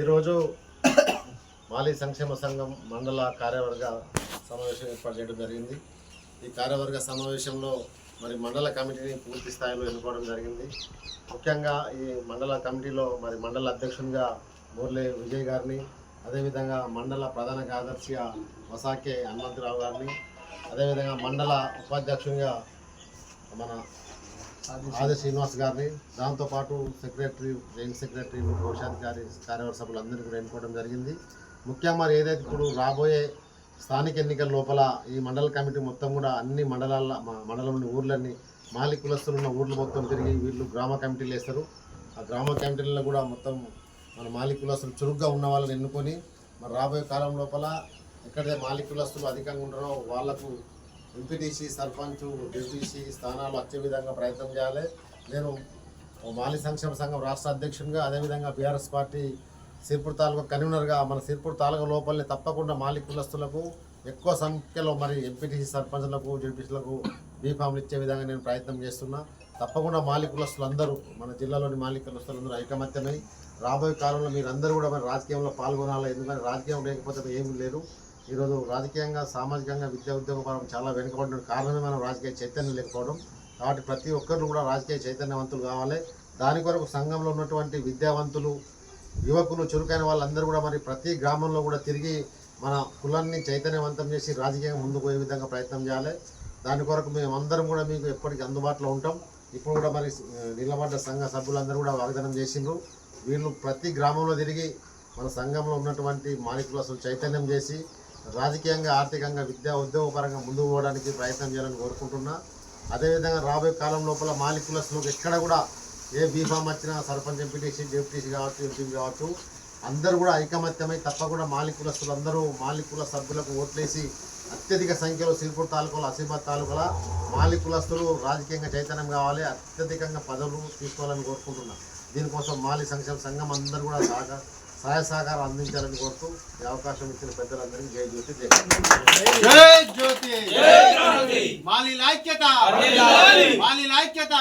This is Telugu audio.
ఈరోజు మాలీ సంక్షేమ సంఘం మండల కార్యవర్గ సమావేశం ఏర్పాటు చేయడం జరిగింది. ఈ కార్యవర్గ సమావేశంలో మరి మండల కమిటీని పూర్తి స్థాయిలో ఎన్నుకోవడం జరిగింది. ముఖ్యంగా ఈ మండల కమిటీలో మరి మండల అధ్యక్షునిగా మోర్లే విజయ్ గారిని అదేవిధంగా మండల ప్రధాన కార్యదర్శిగా వసాకే హనుమంతరావు గారిని అదేవిధంగా మండల ఉపాధ్యక్షునిగా మన ఆది శ్రీనివాస్ గారిని. దాంతోపాటు సెక్రటరీ జాయింట్ సెక్రటరీ కోశాధికారి కార్యవర్గ సభ్యులందరినీ కూడా ఎన్నుకోవడం జరిగింది. ముఖ్యంగా మరి ఏదైతే ఇప్పుడు రాబోయే స్థానిక ఎన్నికల లోపల ఈ మండల కమిటీ మొత్తం కూడా అన్ని మండలాల మా మండలంలోని ఊర్లన్నీ మాలి ఉన్న ఊర్లు మొత్తం తిరిగి వీళ్ళు గ్రామ కమిటీలు వేస్తారు. ఆ గ్రామ కమిటీలలో కూడా మొత్తం మన మాలి కులస్తులు చురుగ్గా ఉన్న వాళ్ళని ఎన్నుకొని మరి రాబోయే కాలం లోపల ఎక్కడైతే మాలి కులస్తులు అధికంగా ఉంటారో వాళ్ళకు ఎంపీటీసీ సర్పంచ్ డిటీసీ స్థానాలు వచ్చే విధంగా ప్రయత్నం చేయాలి. నేను మాలి సంక్షేమ సంఘం రాష్ట్ర అధ్యక్షునిగా అదేవిధంగా బీఆర్ఎస్ పార్టీ సిర్పూర్ తాలూకా కన్వీనర్గా మన సిర్పూర్ తాలూకా లోపలనే తప్పకుండా మాలి కులస్తులకు ఎక్కువ సంఖ్యలో మరి ఎంపీటీసీ సర్పంచ్లకు జడ్పీసీలకు బీఫామ్లు ఇచ్చే విధంగా నేను ప్రయత్నం చేస్తున్నా. తప్పకుండా మాలి కులస్తులందరూ మన జిల్లాలోని మాలి కులస్తులందరూ ఐకమత్యమై రాబోయే కాలంలో మీరందరూ కూడా మరి రాజకీయంలో పాల్గొనాలి? ఎందుకంటే రాజకీయం లేకపోతే ఏమీ లేరు ఈరోజు రాజకీయంగా సామాజికంగా విద్యా ఉద్యోగపరం చాలా వెనుకబడిన కారణమే మనం రాజకీయ చైతన్యం లేకపోవడం. కాబట్టి ప్రతి ఒక్కరు కూడా రాజకీయ చైతన్యవంతులు కావాలి. దాని కొరకు సంఘంలో ఉన్నటువంటి విద్యావంతులు యువకులు చురుకైన వాళ్ళందరూ కూడా మరి ప్రతి గ్రామంలో కూడా తిరిగి మన కులాన్ని చైతన్యవంతం చేసి రాజకీయంగా ముందుకు పోయే విధంగా ప్రయత్నం చేయాలి. దాని కొరకు మేము అందరం కూడా మీకు ఎప్పటికీ అందుబాటులో ఉంటాం. ఇప్పుడు కూడా మరి నిలబడ్డ సంఘ సభ్యులందరూ కూడా వాగ్దానం చేసిండ్రు. వీళ్ళు ప్రతి గ్రామంలో తిరిగి మన సంఘంలో ఉన్నటువంటి మాలికులు అసలు చైతన్యం చేసి రాజకీయంగా ఆర్థికంగా విద్యా ఉద్యోగపరంగా ముందుకు పోవడానికి ప్రయత్నం చేయాలని కోరుకుంటున్నా. అదేవిధంగా రాబోయే కాలం లోపల మాలికులస్లో ఎక్కడ కూడా ఏ బీఫామ్ వచ్చినా సర్పంచ్ ఎంపీటీసీ డిప్యూటీసీ కావచ్చు ఎంపీ కావచ్చు అందరూ కూడా ఐకమత్యమై తప్పకుండా మాలికులస్తులు అందరూ మాలికుల సభ్యులకు ఓట్లేసి అత్యధిక సంఖ్యలో సిరిపూర్ తాలూకాలో అసీబాద్ తాలూకాల మాలికులస్తులు రాజకీయంగా చైతన్యం కావాలి అత్యధికంగా పదవులు తీసుకోవాలని కోరుకుంటున్నా. దీనికోసం మాలి సంక్షేమ సంఘం అందరూ కూడా సహకారం సహాయ సహకారం అందించాలని కోరుతూ ఈ అవకాశం ఇచ్చిన పెద్దలందరికీ జై జ్యోతి జై జ్యోతి మాలి ఐక్యత వర్ధిల్లాలి. మాలి ఐక్యత.